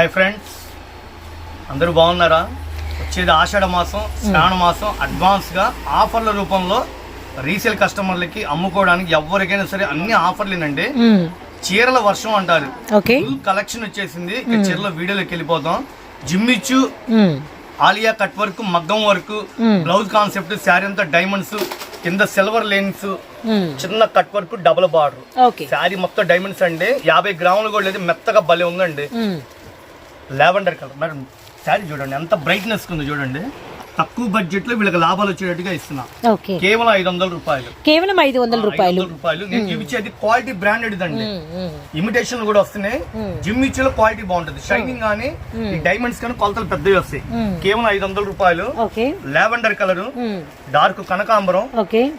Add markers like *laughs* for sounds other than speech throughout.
Hi friends అందరూ బాగున్నారా? వచ్చేది ఆషాఢ మాసం శ్రావణ మాసం. అడ్వాన్స్గా ఆఫర్ల రూపంలో రీసేల్ కస్టమర్లకి అమ్ముకోవడానికి ఎవరికైనా సరే అన్ని ఆఫర్లేనండి. చీరల వర్షం అంటారు. కలెక్షన్ వచ్చేసింది. చీరల వీడియోలోకి వెళ్ళిపోతాం. జిమ్మిచ్చు మ్మ్. ఆలియా కట్ వర్క్ మగ్గం వర్క్ బ్లౌజ్ కాన్సెప్ట్ శారీ అంతా డైమండ్స్ కింద సిల్వర్ లైన్స్. చిన్న cut work double border sari మొత్తం డైమండ్స్ అండి. యాభై గ్రాములు కూడా లేదు. మెత్తగా భలే ఉందండి. Lavender colour. మేడం శారీ చూడండి ఎంత బ్రైట్నెస్ ఉంది చూడండి. తక్కువ బడ్జెట్లో వీళ్ళకి లాభాలు వచ్చేటట్టుగా ఇస్తున్నా. కేవలం ఐదు వందల రూపాయలు. కేవలం ఐదు వందల రూపాయలు. రూపాయలు. నేను చూపించేది క్వాలిటీ బ్రాండెడ్ అండి. ఇమిటేషన్ కూడా వస్తున్నాయి. జిమ్ ఇచ్చేలో క్వాలిటీ బాగుంటుంది. షైనింగ్ కానీ డైమండ్స్ కానీ కొలతలు పెద్దవి వస్తాయి. కేవలం ఐదు వందల రూపాయలు లావెండర్ కలర్. డార్క్ కనకాంబరం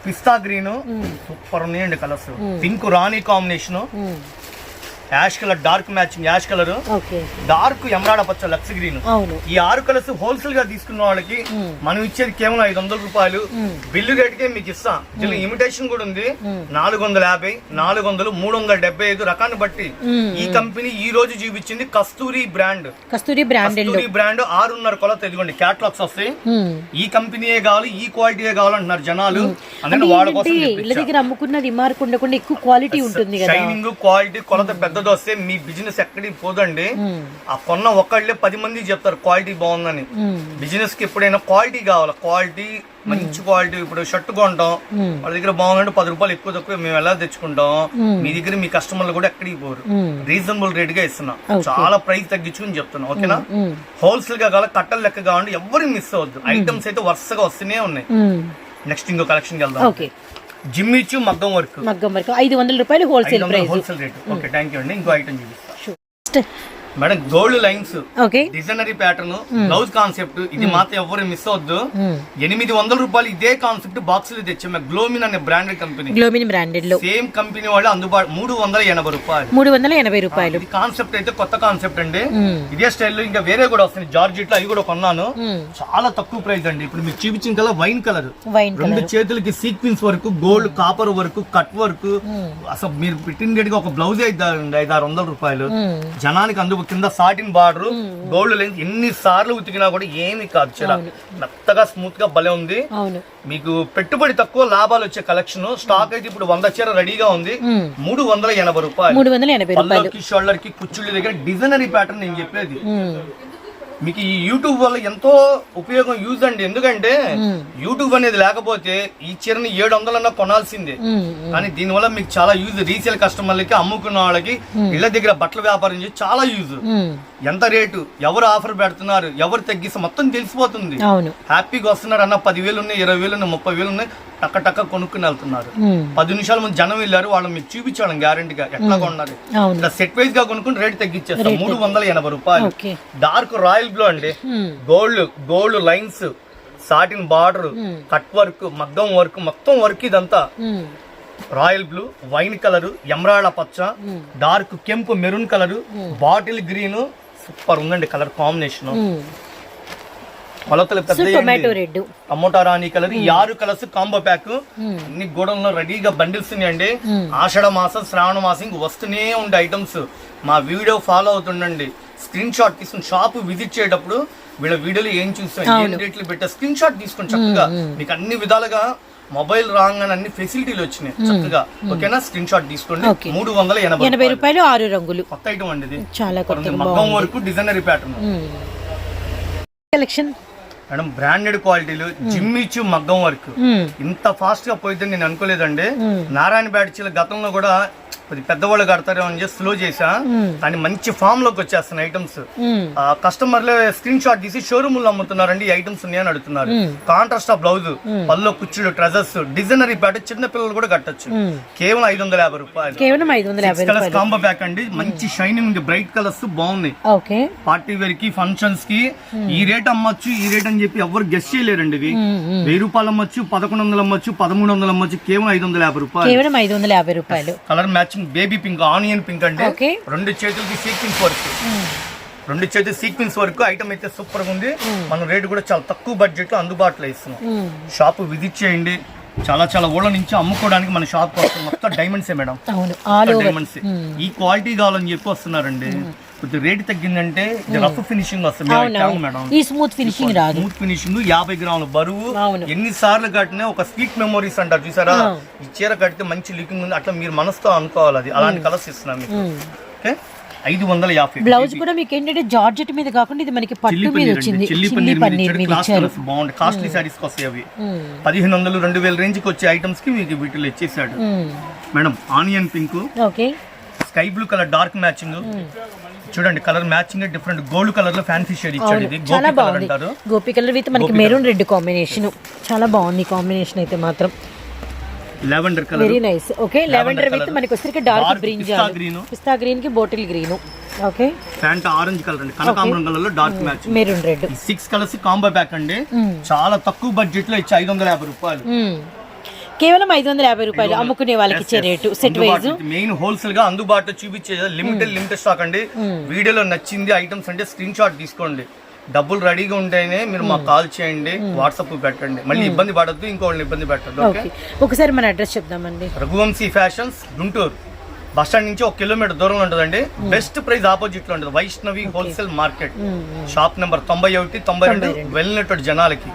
పిస్తా గ్రీన్ సూపర్ ఉన్నాయండి కలర్స్ పింక్ రాణి combination. Ash colour dark matching ash colour. Dark emerald పచ్చ లక్స్ గ్రీన్. ఈ ఆరు కలర్స్ హోల్సేల్గా తీసుకున్న వాళ్ళకి మనం ఇచ్చేది కేవలం ఐదు వందల రూపాయలు. బిల్లు రేటుకే మీకు ఇస్తాం. దీనిలో ఇమిటేషన్ కూడా ఉంది. నాలుగు వందల యాభై నాలుగు వందలు మూడు వందల డెబ్బై ఐదు రకాన్ని బట్టి ఈ కంపెనీ ఈ రోజు చూపించింది Kasturi brand. Kasturi branded Kasturi brand ఆరున్నర కొలత ఇదిగోండి క్యాట్లాగ్స్ వస్తాయి. ఈ కంపెనీయే కావాలి ఈ క్వాలిటీయే కావాలంటున్నారు జనాలు. అందుకని వాళ్ళ కోసం దగ్గర అమ్ముకున్నది ఎక్కువ క్వాలిటీ ఉంటుంది షైనింగ్ క్వాలిటీ కొలత పెద్దది వస్తే మీ బిజినెస్ ఎక్కడికి పోదండి. ఆ కొన్న ఒక్కళ్ళే పది మంది చెప్తారు క్వాలిటీ బాగుందని. బిజినెస్కి ఎప్పుడైనా క్వాలిటీ కావాలి? క్వాలిటీ మంచి క్వాలిటీ ఇప్పుడు షర్ట్ కొంటాం. వాళ్ళ దగ్గర బాగుందంటే పది రూపాయలు ఎక్కువ తక్కువ మేము ఎలా తెచ్చుకుంటాం? మీ దగ్గర మీ కస్టమర్లు కూడా ఎక్కడికి పోరు. రీజనబుల్ రేట్గా ఇస్తున్నాం. చాలా ప్రైస్ తగ్గించుకుని చెప్తున్నాం. ఓకేనా. హోల్సేల్గా కావాలి? కట్టలు లెక్క కావాలంటే ఎవరు మిస్ అవ్వద్దు. ఐటమ్స్ అయితే వరుసగా వస్తూనే ఉన్నాయి. నెక్స్ట్ ఇంకో కలెక్షన్ వెళ్దాం. ఓకే జిమ్ ఇచ్చు మగ్గం వర్క్. మగ్గం వరకు. ఐదు వందల రూపాయలు wholesale price wholesale rate okay thank you అండి. ఇంకో ఐటమ్ చూపిస్తా. Next. Madam gold lines designer pattern blouse concept ఇది మాత్రం ఎవరు మిస్ అవద్దు ఎనిమిది వందల రూపాయలు ఇదే కాన్సెప్ట్ బాక్సులు తెచ్చాము గ్లోమిన్ అనే బ్రాండెడ్ కంపెనీ గ్లోమిన్ బ్రాండెడ్లో. సేమ్ కంపెనీ వాళ్ళు అందుబాటు మూడు వందల ఎనభై రూపాయలు. మూడు వందల ఎనభై రూపాయలు. ఇది కాన్సెప్ట్ అయితే కొత్త కాన్సెప్ట్ అండి. ఇదే స్టైల్లో ఇంకా వేరే కూడా వస్తుంది జార్జెట్లో అవి కూడా కొన్నాను. చాలా తక్కువ ప్రైస్ అండి. ఇప్పుడు మీకు చూపించిన కలర్ వైన్ కలర్ రెండు చేతులకి sequence work gold copper work cut work అసలు మీరు పెట్టిన ఒక బ్లౌజ్ అయితే ఐదు ఆరు వందల రూపాయలు. జనానికి అందుకు కింద సాటిన్ బార్డర్ గోల్డ్ లెన్స్ ఎన్ని సార్లు ఉతికినా కూడా ఏమి కాదు చీర మెత్తగా స్మూత్గా భలే ఉంది. మీకు పెట్టుబడి తక్కువ లాభాలు వచ్చే కలెక్షన్. స్టాక్ అయితే ఇప్పుడు వంద చీర రెడీగా ఉంది. మూడు వందల ఎనభై రూపాయలు. మూడు వందల ఎనభై రూపాయలు. షోల్డర్కి కుచ్చుళ్ళ దగ్గర డిజైనరీ ప్యాటర్న్ నేను చెప్పేది. మీకు ఈ యూట్యూబ్ వల్ల ఎంతో ఉపయోగం యూజ్ అండి. ఎందుకంటే యూట్యూబ్ అనేది లేకపోతే ఈ చీరని ఏడు వందలన్నా కొనాల్సిందే. కానీ దీనివల్ల మీకు చాలా యూజ్. రీసేల్ కస్టమర్లకి అమ్ముకున్న వాళ్ళకి ఇళ్ళ దగ్గర బట్టల వ్యాపారం చేసి చాలా యూజ్. ఎంత రేటు ఎవరు ఆఫర్ పెడుతున్నారు ఎవరు తగ్గిస్తే మొత్తం తెలిసిపోతుంది. హ్యాపీగా వస్తున్నారు అన్న పదివేలు ఉన్నాయి ఇరవై వేలు ఉన్నాయి ముప్పై వేలు ఉన్నాయి టక్క టక్క కొనుక్కుని వెళ్తున్నారు. పది నిమిషాల ముందు జనం వెళ్ళారు వాళ్ళు మీకు చూపించాడు గ్యారంటీగా. ఎట్లా కొన్నారు ఇట్లా సెట్ వైజ్గా కొనుక్కుని రేట్ తగ్గించేస్తాం. మూడు వందల ఎనభై రూపాయలు. డార్క్ రాయల్ బ్లూ అండి. Gold gold lines satin border cut work మగ్గం వర్క్ మొత్తం వర్క్ ఇదంతా. రాయల్ బ్లూ వైన్ కలర్ ఎమరాళ్ళ పచ్చ డార్క్ కెంపు maroon colour bottle green super ఉందండి కలర్ కాంబినేషన్. కొలతలు పెద్ద టొమాటో రెడ్. టమోటా రాణి కలర్ ఈ ఆరు కలర్స్ కాంబో ప్యాక్. అన్ని గోడంలో రెడీగా బండిల్స్ ఉన్నాయండి. ఆషాఢ మాసం శ్రావణ మాసం ఇంక వస్తూనే ఉండే ఐటమ్స్ మా వీడియో ఫాలో అవుతుండండి. స్క్రీన్ షాట్ తీసుకుని షాప్ విజిట్ చేసేటప్పుడు వీళ్ళ వీడియోలో ఏం చూస్తాం ఏం రేట్లు పెట్టా స్క్రీన్ షాట్ తీసుకుని చక్కగా మీకు అన్ని విధాలుగా మొబైల్ రాంగ్ అని అన్ని ఫెసిలిటీలు వచ్చినాయి. చక్కగా. ఓకేనా? స్క్రీన్ షాట్ తీసుకోండి. మూడు వందల ఎనభై రూపాయలు. ఆరు రంగులు. కొత్త ఐటమ్ అండి ఇది. చాలా మగ్గం వరకు designer pattern collection madam branded క్వాలిటీలు జిమ్ ఇచ్చు మగ్గం వర్క్. ఇంత ఫాస్ట్గా పోయిద్దని నేను అనుకోలేదండి. నారాయణ బ్యాడ్చీల గతంలో కూడా కొద్ది పెద్దవాళ్ళు కడతారేమో అని చెప్పి స్లో చేసా కానీ మంచి ఫామ్లోకి వచ్చేస్తున్నాయి ఐటమ్స్ కస్టమర్లే స్క్రీన్ షాట్ తీసి షోరూమ్లో అమ్ముతున్నారండి ఈ ఐటమ్స్ ఉన్నాయని అడుగుతున్నారు. కాంట్రాస్ట్ బ్లౌజ్ పల్లో కుచ్చుడు ట్రెజర్స్ డిజైనరీ ప్యాటర్న్ చిన్న పిల్లలు కూడా కట్టొచ్చు. కేవలం ఐదు వందల యాభై రూపాయలు. కేవలం ఐదు వందల యాభై కలర్స్ కాంబో ప్యాక్ అండి. మంచి షైనింగ్ ఉంది బ్రైట్ కలర్స్ బాగున్నాయి. ఓకే. పార్టీ వేర్కి ఫంక్షన్స్కి ఈ రేట్ అమ్మొచ్చు ఈ రేట్ అని చెప్పి ఎవరు గెస్ట్ చేయలేరండి ఇది. వెయ్యి రూపాయలు అమ్మొచ్చు పదకొండు వందలు అమ్మొచ్చు పదమూడు వందలు అమ్మొచ్చు కేవలం ఐదు వందల యాభై రూపాయలు. కేవలం ఐదు వందల యాభై రూపాయలు. Colour matching baby pink onion pink okay. రెండు చేతులకి సీక్వెన్స్ వర్క్ రెండు చేతులు సీక్వెన్స్ వర్క్ ఐటమ్ అయితే సూపర్గా ఉంది. మన రేట్ కూడా చాలా తక్కువ బడ్జెట్లో అందుబాటులో ఇస్తున్నాం. షాప్ విజిట్ చేయండి చాలా చాలా ఊళ్ళ నుంచి అమ్ముకోవడానికి మన షాప్ వస్తుంది మొత్తం డైమండ్సే మేడం. డైమండ్స్ ఈ క్వాలిటీ కావాలని చెప్పి వస్తున్నారండి. కొద్దిగా రేట్ తగ్గిందంటే రఫ్ ఫినిషింగ్ వస్తుంది. అవును కాదు మేడం. ఈ స్మూత్ ఫినిషింగ్ రాదు. స్మూత్ ఫినిషింగ్ యాభై గ్రాముల బరువు. ఎన్ని సార్లు కట్టినా ఒక స్వీట్ మెమోరీస్ అంటారు చూసారా? ఈ చీర కడితే మంచి లుకింగ్ ఉంది. అట్లా మీరు మనసుతో అనుకోవాలి అది. అలాంటి కలర్స్ ఇస్తున్నాం మీకు. ఓకే? ఐదు వందల యాభై బ్లౌజ్ కూడా మీకు ఏంటంటే జార్జెట్ మీద కాకుండా ఇది మనకి పట్టు మీద వచ్చింది. చిల్లీ పన్నీర్ మీద ఇచ్చారు. బాగుంటాయి. కాస్ట్లీ సారీస్ వస్తాయి అవి. పదిహేను వందలు రెండు వేల రేంజ్కి వచ్చే ఐటమ్స్కి మీకు వీటిలో ఇచ్చేసాడు. Madam onion pink okay sky blue colour dark matching చూడండి కలర్ మ్యాచింగ్ డిఫరెంట్. గోల్డ్ కలర్లో ఫ్యాన్సీ షేడ్ ఇచ్చాడు ఇది. చాలా గోపి కలర్ బాగుంది. గోపి కలర్ విత్ మనకి మెరూన్ రెడ్ కాంబినేషన్. చాలా బాగుంది కాంబినేషన్ అయితే మాత్రం. Lavender colour. Very nice okay lavender with. మనకి వచ్చరికి డార్క్ Dark బ్రింజ్ pista green. పిస్తా గ్రీన్కి bottle green okay Fanta orange colour అండి. కనకాంబరం కలర్లో dark match maroon red six colours combo pack అండి. చాలా తక్కువ బడ్జెట్లో ఇచ్చి ఐదు వందల యాభై రూపాయలు. కేవలం ఐదు వందల యాభై రూపాయలు అమ్ముకునే వాళ్ళకి ఇచ్చే రేటు సెట్ వైజ్. మెయిన్ హోల్సేల్గా అందుబాటులో చూపించే లిమిటెడ్ లిమిటెడ్ స్టాక్ అండి. వీడియోలో నచ్చింది ఐటమ్స్ అంటే స్క్రీన్ షాట్ తీసుకోండి. డబ్బులు రెడీగా ఉంటేనే మీరు మాకు కాల్ చేయండి వాట్సాప్ పెట్టండి. మళ్ళీ ఇబ్బంది పడద్దు ఇంకోళ్ళని ఇబ్బంది పెట్టద్దు ఒకసారి మన address చెప్దామండి. Raghuvamshi fashions Guntur. Bus stand నుంచి ఒక కిలోమీటర్ దూరంలో ఉంటుందండి. బెస్ట్ ప్రైస్ ఆపోజిట్లో ఉంటుంది. Vaishnavi wholesale market. Shop number తొంభై ఒకటి తొంభై రెండు వెళ్ళినటువంటి జనాలకి.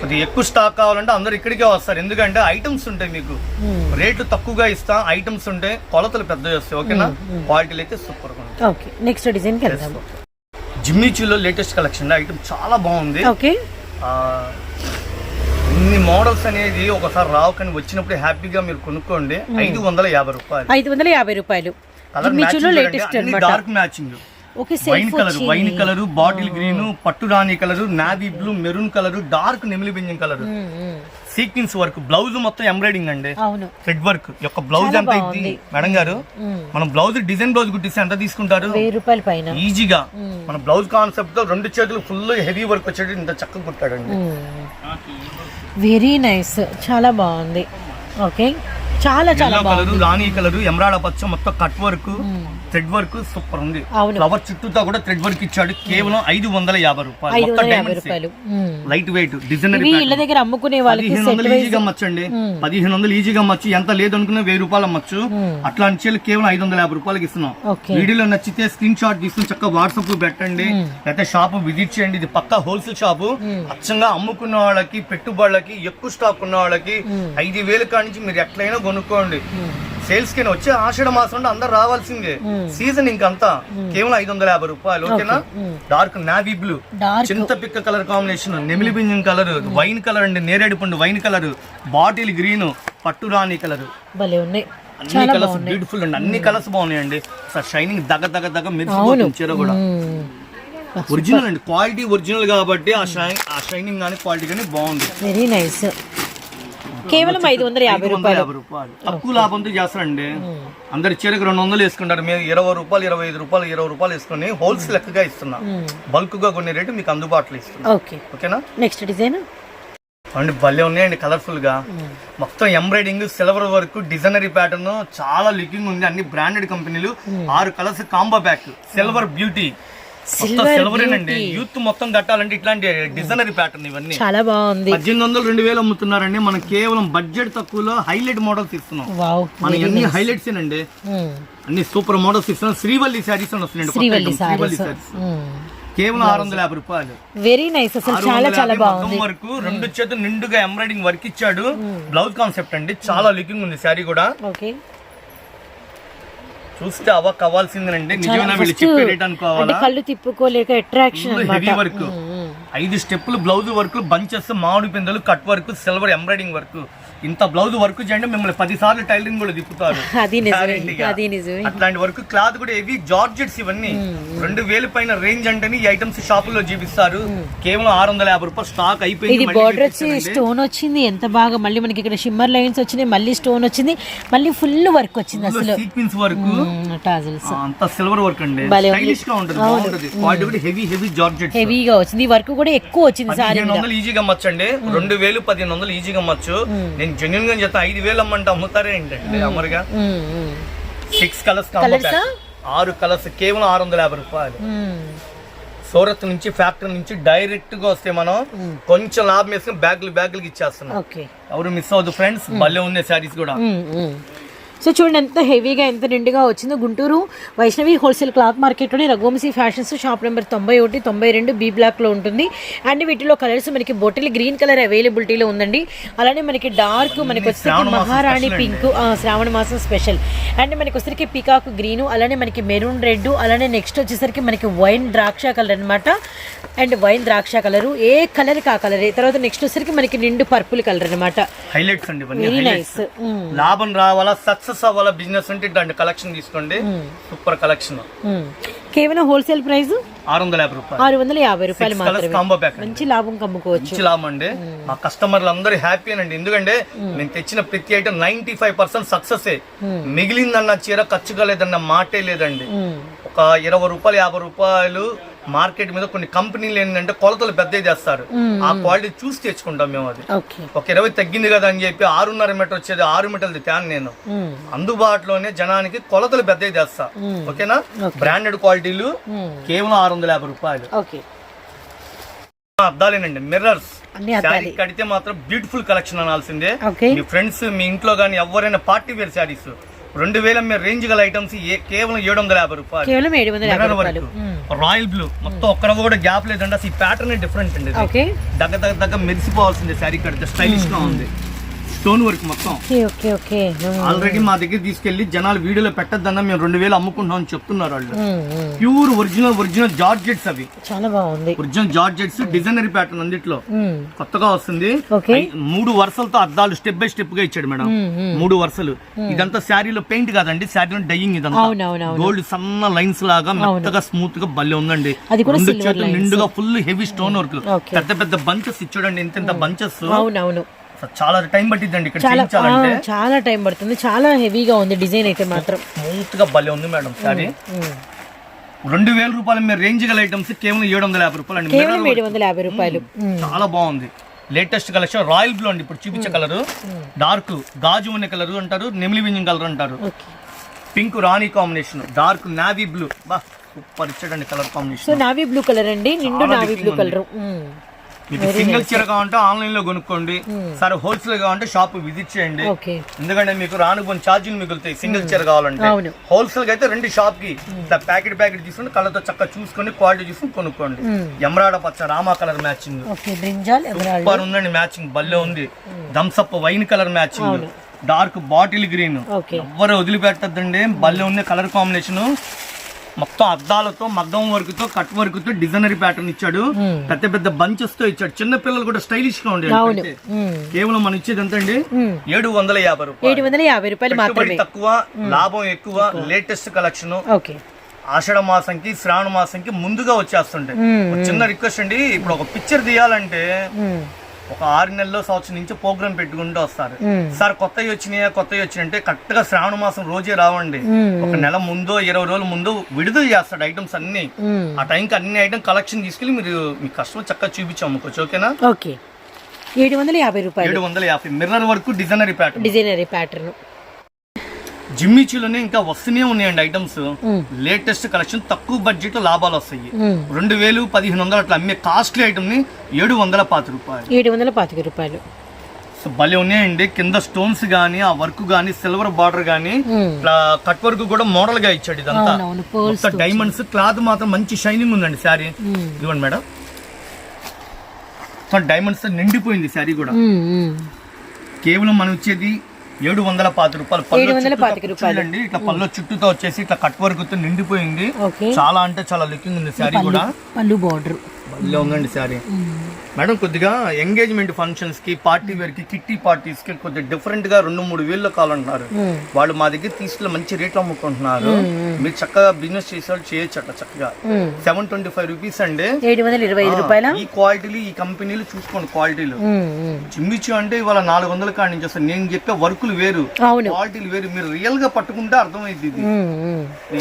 కొద్దిగా ఎక్కువ స్టాక్ కావాలంటే అందరూ ఇక్కడికే వస్తారు. ఎందుకంటే ఐటమ్స్ ఉంటాయి మీకు. రేట్లు తక్కువగా ఇస్తాం ఐటమ్స్ ఉంటాయి కొలతలు పెద్దవి వస్తాయి ఓకేనా? క్వాలిటీలు అయితే సూపర్గా ఉంటాయి ఓకే నెక్స్ట్ వెళ్దాము. జిమ్మిచూలో లేటెస్ట్ కలెక్షన్ ఐటమ్ చాలా బాగుంది. ఓకే ఇన్ని మోడల్స్ అనేది ఒకసారి రావు కానీ వచ్చినప్పుడు హ్యాపీగా మీరు కొనుక్కోండి. ఐదు వందల యాభై రూపాయలు. ఐదు వందల యాభై రూపాయలు. Latest dark matching wine colour wine colour bottle green పట్టు రాణి colour navy blue maroon colour dark నెమిలి బింజం కలర్. సీక్వెన్స్ వర్క్ బ్లౌజ్ మొత్తం ఎంబ్రాయిడింగ్ అండి. థ్రెడ్ వర్క్ యొక్క బ్లౌజ్ ఎంత అయింది మేడం గారు మ్మ్. మనం బ్లౌజ్ డిజైన్ బ్లౌజ్ కుట్టిస్తే ఎంత తీసుకుంటారు? వెయ్యి రూపాయల పైన. ఈజీగా మన బ్లౌజ్ కాన్సెప్ట్తో రెండు చేతులు ఫుల్ హెవీ వర్క్ వచ్చేది ఇంత చక్కగా కుట్టాడండి. వెరీ నైస్ చాలా బాగుంది. ఓకే చాలా చాలా కలర్ రాణి కలర్ ఎమరాడ పచ్చ మొత్తం cut work thread work super ఉంది. ఫ్లవర్ చుట్టూతో కూడా థ్రెడ్ వర్క్ ఇచ్చాడు. కేవలం ఐదు వందల యాభై రూపాయలు. లైట్ వెయిట్ డిజైనర్ ఇళ్ళ దగ్గర అమ్ముకునే వాళ్ళకి పదిహేను వందలు ఈజీగా అమ్మచ్చండి. పదిహేను వందలు ఈజీగా అమ్మచ్చు. ఎంత లేదనుకున్నా వెయ్యి రూపాయలు అమ్మచ్చు. అట్లాంటి చీరలు కేవలం ఐదు వందల యాభై రూపాయలకి ఇస్తున్నాం. వీడియోలో నచ్చితే స్క్రీన్ షాట్ తీసుకుని చక్కగా వాట్సాప్ పెట్టండి. లేకపోతే షాప్ విజిట్ చేయండి. ఇది పక్కా హోల్సేల్ షాపు అచ్చంగా అమ్ముకున్న వాళ్ళకి పెట్టుబడులకి ఎక్కువ స్టాక్ ఉన్న వాళ్ళకి ఐదు వేలు కాడి నుంచి మీరు ఎట్లయినా కొనుక్కోండి. సేల్స్కి వచ్చే ఆషాఢ మాసం అంటే అందరు రావాల్సిందే. సీజన్ ఇంకంతా కేవలం ఐదు వందల యాభై రూపాయలు ఓకేనా? డార్క్ నావీ బ్లూ చింత పిక్క కలర్ కాంబినేషన్ నెమిలి బింజం కలర్ వైన్ కలర్ అండి నేరేడు పండు వైన్ కలర్ బాటిల్ గ్రీన్ పట్టు రాణి కలర్. అన్ని కలర్స్ బాగున్నాయి. బ్యూటిఫుల్ అండి అన్ని కలర్స్ బాగున్నాయండి. సార్ షైనింగ్ దగ్గ దగ్గ దగ్గ మెరిసిపోతుంది చీర కూడా. ఒరిజినల్ అండి. క్వాలిటీ ఒరిజినల్ కాబట్టి ఆ షైన్ ఆ షైనింగ్ కానీ క్వాలిటీ కానీ బాగుంది. వెరీ నైస్ కేవలం ఐదు వందల యాభై రూపాయలు. తక్కువ లాభంతో చేస్తారండి అందరి చీరకు రెండు వందలు వేసుకుంటారు. మేము ఇరవై రూపాయలు ఇరవై ఐదు రూపాయలు ఇరవై రూపాయలు వేసుకొని హోల్సేల్ లెక్కగా ఇస్తున్నా. బల్క్గా కొన్ని రేటు మీకు అందుబాటులో ఇస్తున్నా. ఓకే. ఓకేనా? Next design? అండి భలే ఉన్నాయండి కలర్ఫుల్గా మొత్తం embroidering silver work designery pattern చాలా లుకింగ్ ఉంది. అన్ని బ్రాండెడ్ కంపెనీలు. ఆరు colours combo pack. Silver beauty. Silver youth మొత్తం కట్టాలంటే ఇట్లాంటి డిజైనరీ ప్యాటర్న్ ఇవన్నీ. చాలా బాగుంది. పద్దెనిమిది వందలు రెండు వేలు అమ్ముతున్నారండి. మనం కేవలం బడ్జెట్ తక్కువలో హైలైట్ మోడల్స్ ఇస్తున్నాం. మన అన్ని హైలైట్స్ అండి మ్మ్. అన్ని సూపర్ మోడల్స్ ఇస్తున్నాం. శ్రీవల్లి శారీస్ అని వస్తున్నాయండి. శ్రీవల్లి శారీస్ కేవలం ఆరు వందల యాభై రూపాయలు. వెరీ నైస్ అసలు చాలా చాలా బాగుంది. వరకు రెండు చేతులు నిండుగా ఎంబ్రాయిడింగ్ వర్క్ ఇచ్చాడు. బ్లౌజ్ కాన్సెప్ట్ అండి. చాలా లుకింగ్ ఉంది శారీ కూడా. ఓకే చూస్తే అవ్వక అవ్వాల్సిందేనండి. నిజమైన వీళ్ళు చెప్పే రేట్ అనుకోవాలా? కళ్ళు తిప్పుకోలేక అట్రాక్షన్ హెవీ వర్క్ ఐదు స్టెప్పులు బ్లౌజ్ వర్క్ బంచెస్ మామిడి పిందెలు cut work silver embroidering work. ఇంత బ్లౌజ్ వర్క్ చేయండి మిమ్మల్ని పది సార్లు టైలరింగ్ కూడా తిప్పుతారు. *laughs* అట్లాంటి వర్క్ క్లాత్ కూడా హెవీ జార్జెట్స్ ఇవన్నీ. రెండు వేలు పైన రేంజ్ అంటేనే ఈ ఐటమ్స్ షాపుల్లో చూపిస్తారు. కేవలం ఆరు వందల యాభై రూపాయలు స్టాక్ అయిపోయింది బార్డర్ వచ్చి. స్టోన్ వచ్చింది ఎంత బాగా మళ్ళీ మనకి ఇక్కడ షిమ్మర్ లైన్స్ వచ్చినాయి మళ్ళీ స్టోన్ వచ్చింది మళ్ళీ ఫుల్ వర్క్ వచ్చింది అసలు. సీక్వెన్స్ వర్క్ అంత సిల్వర్ వర్క్ అండి. స్టైలిష్గా ఉంటుంది బాగుంటుంది. క్వాలిటీ కూడా హెవీ హెవీ జార్జెట్ హెవీగా వచ్చింది. ఈ వర్క్ కూడా ఎక్కువ వచ్చింది సారీ పదిహేను వందలు ఈజీగా అమ్మచ్చండి. రెండు వేలు పదిహేను వందలు ఈజీగా అమ్మచ్చు. నేను జెన్యున్గా చెప్తాను ఐదు వేలు అమ్మంటే అమ్ముతారే ఏంటండి అమరుగా? Six colours? ఆరు కలర్స్ కేవలం ఆరు వందల యాభై రూపాయలు. సూరత్ నుంచి ఫ్యాక్టరీ నుంచి డైరెక్ట్గా వస్తే మనం కొంచెం లాభం వేసుకుని బ్యాగులు బ్యాగులకి ఇచ్చేస్తున్నాం. ఎవరు మిస్ అవ్వదు ఫ్రెండ్స్ భలే ఉన్నాయి శారీస్ కూడా. సో చూడండి ఎంత హెవీగా ఎంత నిండుగా వచ్చిందో. గుంటూరు వైష్ణవి హోల్సేల్ క్లాత్ మార్కెట్లోని రఘువంశీ ఫ్యాషన్స్ షాప్ నెంబర్ తొంభై ఒకటి తొంభై రెండు బీ బ్లాక్లో ఉంటుంది. అండ్ వీటిలో కలర్స్ మనకి బొటిల్ గ్రీన్ కలర్ అవైలబిలిటీలో ఉందండి. అలానే మనకి డార్క్ మనకి వచ్చేసరికి మహారాణి పింక్ శ్రావణ మాసం స్పెషల్. అండ్ మనకి వచ్చేసరికి పీకాక్ గ్రీన్ అలానే మనకి మెరూన్ రెడ్ అలానే నెక్స్ట్ వచ్చేసరికి మనకి వైన్ ద్రాక్ష కలర్ అన్నమాట. అండ్ వైన్ ద్రాక్ష కలరు ఏ కలర్ కా కలర్ తర్వాత నెక్స్ట్ వచ్చేసరికి మనకి నిండు పర్పుల్ కలర్ అన్నమాట. హైలైట్స్ అండి వెరీ. నైస్ లాభం రావాలా సక్సెస్ అవ్వాలా బిజినెస్ అంటే ఇట్లాంటి కలెక్షన్ తీసుకోండి. Super collection. కేవలం హోల్సేల్ ప్రైస్ ఆరు వందల యాభై రూపాయలు. ఆరు వందల యాభై రూపాయలు pack అండి. మంచి లాభం కమ్ముకోవచ్చు. మంచి లాభం అండి. మా కస్టమర్లు అందరూ హ్యాపీ అండి ఎందుకంటే నేను తెచ్చిన ప్రతి item ninety five percent success మిగిలిందన్న చీర ఖర్చు కాలేదన్న మాటే లేదండి. ఒక ఇరవై రూపాయలు యాభై రూపాయలు మార్కెట్ మీద కొన్ని కంపెనీలు ఏంటంటే కొలతలు పెద్దవి చేస్తారు. ఆ క్వాలిటీ చూసి తెచ్చుకుంటాం మేము అది. ఒక ఇరవై తగ్గింది కదా అని చెప్పి ఆరున్నర మీటర్ వచ్చేది ఆరు మీటర్లు తేను నేను. అందుబాటులోనే జనానికి కొలతలు పెద్దవి చేస్తా. ఓకేనా. బ్రాండెడ్ క్వాలిటీలు. కేవలం ఆరు వందల యాభై రూపాయలు. అద్దాలేనండి మిర్రర్స్ శారీ కడితే మాత్రం బ్యూటిఫుల్ కలెక్షన్ అనాల్సిందే. మీ ఫ్రెండ్స్ మీ ఇంట్లో కానీ ఎవరైనా పార్టీ వేర్ శారీస్ రెండు వేల రేంజ్ గల ఐటమ్స్ కేవలం ఏడు వందల యాభై రూపాయలు. కేవలం ఏడు వందల యాభై రూపాయలు. రాయల్ బ్లూ మొత్తం ఒక్కడ కూడా గ్యాప్ లేదండి. అసలు ఈ ప్యాటర్న్ డిఫరెంట్ అండి ఇది. ఓకే. దగ్గ దగ్గర దగ్గర మెరిసిపోవాల్సిందే. శారీ కడితే స్టైలిష్గా ఉంది. స్టోన్ వర్క్ మొత్తం. Okay okay. ఆల్రెడీ మా దగ్గర తీసుకెళ్ళి జనాలు వీడియోలో పెట్టద్దన్నా మేము రెండు వేలు అమ్ముకుంటున్నాం అని చెప్తున్నారు వాళ్ళు. ప్యూర్ ఒరిజినల్ ఒరిజినల్ జార్జెట్స్ అవి. చాలా బాగుంది. ఒరిజినల్ జార్జెట్స్ డిజైనరీ ప్యాటర్న్ అందిట్లో. కొత్తగా వస్తుంది. మూడు వరుసలతో అద్దాలు స్టెప్ బై స్టెప్గా ఇచ్చాడు మేడం. మూడు వరుసలు. ఇదంతా శారీలో పెయింట్ కాదండి శారీలో డైయింగ్ ఇదంతా. గోల్డ్ సన్న లైన్స్ లాగా మెత్తగా స్మూత్గా భలే ఉందండి. రెండు చేతులు. నిండుగా ఫుల్ హెవీ స్టోన్ వర్క్. పెద్ద పెద్ద బంచెస్ ఇచ్చాడండి ఇంత ఇంత బంచెస్ అవునవును. చాలా టైం పట్టిద్దండి ఇక్కడ చాలా చాలా టైం పడుతుంది. చాలా హెవీగా ఉంది డిజైన్ అయితే మాత్రం. స్మూత్గా భలే ఉంది మేడం మ్మ్. రెండు వేల రూపాయల మీద రేంజ్ గల ఐటమ్స్ కేవలం ఏడు వందల యాభై రూపాయలు అండి. కేవలం ఏడు వందల యాభై రూపాయలు. చాలా బాగుంది. లేటెస్ట్ కలెక్షన్ రాయల్ బ్లూ అండి ఇప్పుడు చూపించే కలర్ డార్క్ గాజు ఉన్న కలర్ అంటారు నెమిలి వింజింగ్ కలర్ అంటారు. పింక్ రాణి కాంబినేషన్ డార్క్ నావీ బ్లూ బా సూపర్ ఇచ్చాడండి colour combination navy blue colour అండి నిండు నావీ బ్లూ కలర్ మీకు సింగిల్ చీర కావాలంటే ఆన్లైన్లో కొనుక్కోండి సరే హోల్సేల్ కావాలంటే షాప్ విజిట్ చేయండి. ఎందుకంటే మీకు రాను కొన్ని ఛార్జీలు మిగులుతాయి. సింగిల్ చీర కావాలంటే. హోల్సేల్ అయితే రెండు షాప్కి ఇట్లా ప్యాకెట్ ప్యాకెట్ తీసుకుని కలర్తో చక్కగా చూసుకొని క్వాలిటీ చూసుకొని కొనుక్కోండి. ఎమరాడ పచ్చ రామా కలర్ మ్యాచింగ్. సూపర్ ఉందండి మ్యాచింగ్. భలే ఉంది. Thums Up wine colour matching. Dark bottle green. Okay ఎవ్వరు వదిలిపెట్టద్దండి. భలే ఉంది కలర్ కాంబినేషన్. మొత్తం అద్దాలతో మగ్గం వర్క్తో కట్ వర్క్తో డిజైనరీ ప్యాటర్న్ ఇచ్చాడు. పెద్ద పెద్ద బంచెస్తో ఇచ్చాడు. చిన్న పిల్లలు కూడా స్టైలిష్గా ఉండేది. కేవలం మనం ఇచ్చేది ఎంత అండి. ఏడు వందల యాభై రూపాయలు. ఏడు వందల యాభై రూపాయలు పెట్టుబడి మాత్రమే. తక్కువ లాభం ఎక్కువ లేటెస్ట్ కలెక్షన్. ఓకే. ఆషాఢ మాసంకి శ్రావణ మాసంకి ముందుగా వచ్చేస్తుంటాయి. చిన్న రిక్వెస్ట్ అండి ఇప్పుడు ఒక పిక్చర్ తీయాలంటే. ఒక ఆరు నెలల్లో సంవత్సరం నుంచి ప్రోగ్రామ్ పెట్టుకుంటూ వస్తారు. సార్ కొత్తవి వచ్చినాయా కొత్తవి వచ్చినాయి అంటే కరెక్ట్గా శ్రావణ మాసం రోజే రావండి. ఒక నెల ముందో ఇరవై రోజుల ముందు విడుదల చేస్తాడు ఐటమ్స్ అన్ని. ఆ టైంకి అన్ని ఐటమ్ కలెక్షన్ తీసుకెళ్ళి మీరు మీ కస్టమర్ చక్కగా చూపించి అమ్ముకోవచ్చు ఓకేనా? ఓకే. ఏడు వందల యాభై రూపాయలు. ఏడు వందల యాభై. మిర్రర్ వరకు డిజైనరీ ప్యాటర్న్. Designery pattern. జిమ్మిచీలోనే ఇంకా వస్తూనే ఉన్నాయండి ఐటమ్స్. లేటెస్ట్ కలెక్షన్ తక్కువ బడ్జెట్ లాభాలు వస్తాయి. రెండు వేలు పదిహేను వందలు అట్లా అమ్మే కాస్ట్లీ ఐటమ్ని ఏడు వందల పాతి రూపాయలు. ఏడు వందల పాతిక రూపాయలు. సో భలే ఉన్నాయండి. కింద స్టోన్స్ గానీ ఆ వర్క్ గానీ సిల్వర్ బార్డర్ గానీ కట్ వర్క్ కూడా మోడల్గా ఇచ్చాడు ఇదంతా. డైమండ్స్ క్లాత్ మాత్రం మంచి షైనింగ్ ఉందండి శారీ. ఇదిగోండి మేడం. సో డైమండ్స్ నిండిపోయింది శారీ కూడా. కేవలం మనం ఇచ్చేది ఏడు వందల పాతి రూపాయలు. ఏడు వందల చుట్టూతో పాతిక రూపాయలు. చూడండి ఇట్లా పళ్ళు చుట్టూతో వచ్చేసి ఇట్లా కట్ వర్క్ నిండిపోయింది. చాలా అంటే చాలా లుకింగ్ ఉంది శారీ కూడా. పళ్ళు బార్డర్ భలే ఉందండి శారీ మేడం కొద్దిగా ఎంగేజ్మెంట్ ఫంక్షన్స్కి పార్టీ వేర్కి కిట్టి పార్టీస్కి కొద్దిగా డిఫరెంట్గా రెండు మూడు వేలు కావాలంటున్నారు. వాళ్ళు మా దగ్గర తీసుకెళ్ళి మంచి రేట్లు అమ్ముకుంటున్నారు. మీరు చక్కగా బిజినెస్ చేసే వాళ్ళు చేయొచ్చు అట్లా చక్కగా సెవెన్ ట్వంటీ ఫైవ్ రూపీస్ అండి ఈ క్వాలిటీలు ఈ కంపెనీలు చూసుకోండి క్వాలిటీలు చిమ్మిచ్చు అంటే ఇవాళ నాలుగు వందల కాడి నుంచి వస్తుంది. నేను చెప్పే వర్కులు వేరు. క్వాలిటీలు వేరు. మీరు రియల్గా పట్టుకుంటే అర్థమైంది ఇది.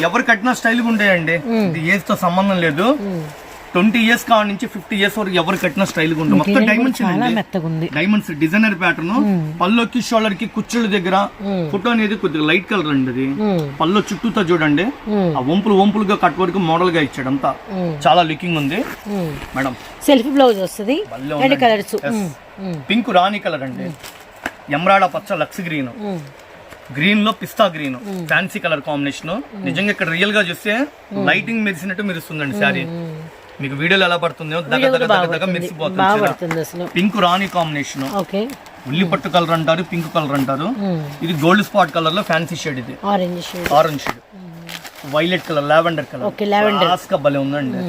ఎవరు కట్టినా స్టైల్గా ఉంటాయండి ఇది ఏజ్తో సంబంధం లేదు. ట్వంటీ ఇయర్స్ కావాలి నుంచి ఫిఫ్టీ ఇయర్స్ వరకు ఎవరు కట్టినా స్టైల్గా ఉంటుంది మొత్తం డైమండ్స్ డైమండ్స్ డిజైనర్ ప్యాటర్న్ పల్లోకి షోల్డర్కి కుచ్చుల దగ్గర ఫోటో అనేది కొద్దిగా లైట్ కలర్ అండి అది. పల్లో చుట్టూతో చూడండి. ఆ వంపులు వంపులుగా కట్ వరకు మోడల్గా ఇచ్చాడు అంతా. చాలా లుకింగ్ ఉంది. మేడం సెల్ఫీ బ్లౌజ్ వస్తుంది. కలర్స్. పింక్ రాణి కలర్ అండి. ఎమ్రాడ పచ్చ లక్స్ గ్రీన్ గ్రీన్లో పిస్తా గ్రీన్ ఫ్యాన్సీ కలర్ కాంబినేషన్ నిజంగా ఇక్కడ రియల్గా చూస్తే లైటింగ్ మెరిసినట్టు మెరుస్తుందండి శారీ మీకు వీడియోలో ఎలా పడుతుందో దగ్గర పింక్ రాణి కాంబినేషన్. ఓకే. ఉల్లి పట్టు కలర్ అంటారు పింక్ కలర్ అంటారు. ఇది గోల్డ్ స్పాట్ కలర్లో ఫ్యాన్సీ షేడ్ ఇది. Orange shade orange shade violet colour lavender colour. Okay lavender భలే ఉందండి.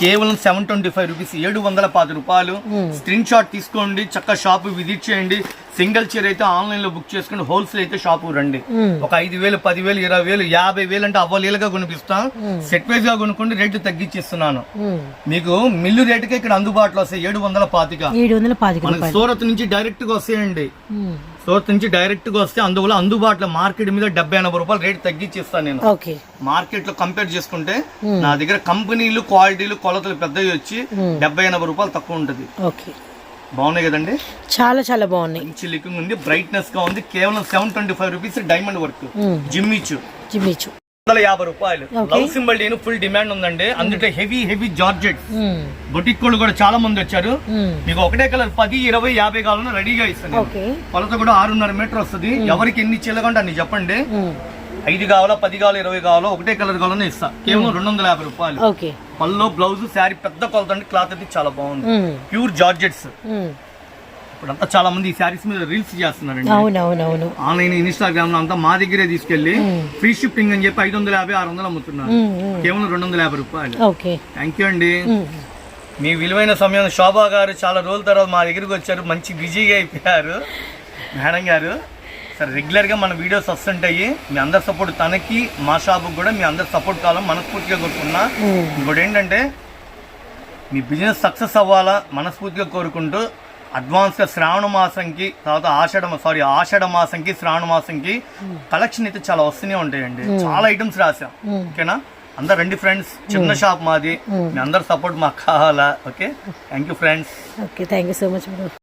కేవలం సెవెన్ ట్వంటీ ఫైవ్ రూపీస్ ఏడు వందల పది రూపాయలు. స్క్రీన్ షాట్ తీసుకోండి చక్క షాప్ విజిట్ చేయండి. సింగిల్ చైర్ అయితే ఆన్లైన్లో బుక్ చేసుకోండి హోల్సేల్ అయితే షాప్ రండి. ఒక ఐదు వేలు పది వేలు ఇరవై వేలు యాభై వేలు అంటే అవ్వలేలుగా కొనిపిస్తాం. సెట్ వైజ్గా కొనుక్కోండి రేట్లు తగ్గించిస్తున్నాను మీకు మిల్లు రేటుకే ఇక్కడ అందుబాటులో వస్తాయి ఏడు వందల పాతిక. సూరత్ నుంచి డైరెక్ట్గా వస్తాయండి సూరత్ నుంచి డైరెక్ట్గా వస్తే అందువల్ల అందుబాటులో మార్కెట్ మీద డెబ్బై ఎనభై రూపాయలు రేట్ తగ్గించిస్తాను నేను. మార్కెట్లో కంపేర్ చేసుకుంటే నా దగ్గర కంపెనీలు క్వాలిటీలు కొలతలు పెద్దవి వచ్చి డెబ్బై ఎనభై రూపాయలు తక్కువ ఉంటుంది. ఓకే. బాగున్నాయి కదండి? చాలా చాలా బాగున్నాయి. మంచి లుకింగ్ ఉంది బ్రైట్నెస్గా ఉంది కేవలం seven twenty five rupees diamond work gym ఇచ్చు. జిమ్మిచ్చు వందల యాభై రూపాయలు. లవ్ సింబల్ డీను ఫుల్ డిమాండ్ ఉందండి. అందులో హెవీ హెవీ జార్జెట్ బొటిక్ వాళ్ళు కూడా చాలా మంది వచ్చారు. మీకు ఒకటే కలర్ పది ఇరవై యాభై కావాలన్నా రెడీగా ఇస్తాను కొలత కూడా ఆరున్నర మీటర్ వస్తుంది. ఎవరికి ఎన్ని చీలకంటే అన్ని చెప్పండి. ఐదు కావాలా పది కావాలా ఇరవై కావాలో ఒకటే కలర్ కావాలని ఇస్తా. కేవలం రెండు వందల యాభై రూపాయలు. పళ్ళు బ్లౌజ్ శారీ పెద్ద కొలత అంటే క్లాత్ అయితే చాలా బాగుంది. ప్యూర్ జార్జెట్స్ ఇప్పుడంతా చాలా మంది ఈ శారీస్ మీద రీల్స్ చేస్తున్నారండి. అవునవునవును. ఆన్లైన్ ఇన్స్టాగ్రామ్లో అంతా మా దగ్గరే తీసుకెళ్ళి ఫ్రీ షిప్పింగ్ అని చెప్పి ఐదు వందల యాభై ఆరు వందలు అమ్ముతున్నారు. కేవలం రెండు వందల యాభై రూపాయలు. థ్యాంక్ యూ అండి. మీ విలువైన సమయం శోభా గారు చాలా రోజుల తర్వాత మా దగ్గరికి వచ్చారు. మంచి బిజీగా అయిపోయారు. మేడం గారు సరే రెగ్యులర్గా మన వీడియోస్ వస్తుంటాయి. మీ అందరి సపోర్ట్ తనకి మా షాప్ కూడా మీ అందరి సపోర్ట్ కావాలని మనస్ఫూర్తిగా కోరుకున్నా ఇంకోటి ఏంటంటే మీ బిజినెస్ సక్సెస్ అవ్వాలా మనస్ఫూర్తిగా కోరుకుంటూ అడ్వాన్స్గా శ్రావణ మాసంకి తర్వాత ఆషాఢ సారీ ఆషాఢ మాసంకి శ్రావణ మాసంకి కలెక్షన్ అయితే చాలా వస్తూనే ఉంటాయండి. చాలా ఐటమ్స్ రాసాం ఓకేనా? అందరు రండి ఫ్రెండ్స్. చిన్న షాప్ మాది. మీ అందరు సపోర్ట్ మాకు కావాలా? Okay? Thank you friends. Okay thank you so much